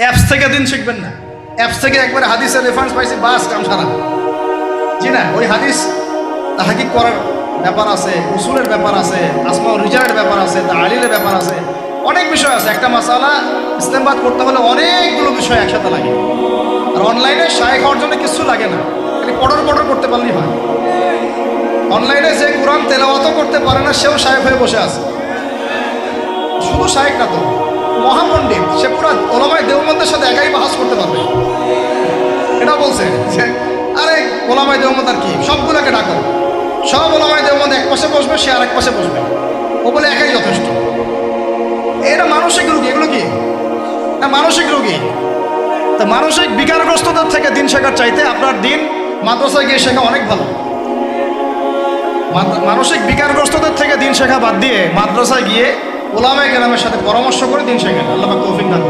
Apps থেকে দিন শিখবেন না। অ্যাপস থেকে একবারে হাদিসের রেফারেন্স পাইছি, বাস কাম সারা। জি না, ওই হাদিস তাহাকিক করার ব্যাপার আছে, উসুলের ব্যাপার আছে, আসমা রিজার্টের ব্যাপার আছে তালিলের ব্যাপার আছে, অনেক বিষয় আছে। একটা মাসালা ইসলামবাদ করতে হলে অনেকগুলো বিষয় একসাথে লাগে। আর অনলাইনে শায়েক হওয়ার জন্য কিছু লাগে না। খালি পটর পটর করতে পারলেই হয়। অনলাইনে যে কোরআন তেলাওয়াতও করতে পারে না, সেও শায়েক হয়ে বসে আছে। শুধু শায়েক না তো। এটা বলছে আরে, ওলামায় দেওমন্দ আর কি? সবগুলোকে ডাকো। সব ওলামায় দেওমন্দ এক পাশে বসবে, সে আর এক পাশে বসবে। ও বলে, একাই যথেষ্ট। এটা মানসিক রোগী, এগুলো কি? না মানসিক রোগী। তা মানসিক বিকারগ্রস্ততার থেকে দিন শেখার চাইতে আপনার দিন মাদ্রাসায় গিয়ে শেখা অনেক ভালো। মানসিক বিকারগ্রস্তদের থেকে দিন শেখা বাদ দিয়ে মাদ্রাসায় গিয়ে ওলামায় গ্রামের সাথে পরামর্শ করে দিন শেখেন। আল্লাহ পাক তৌফিক দান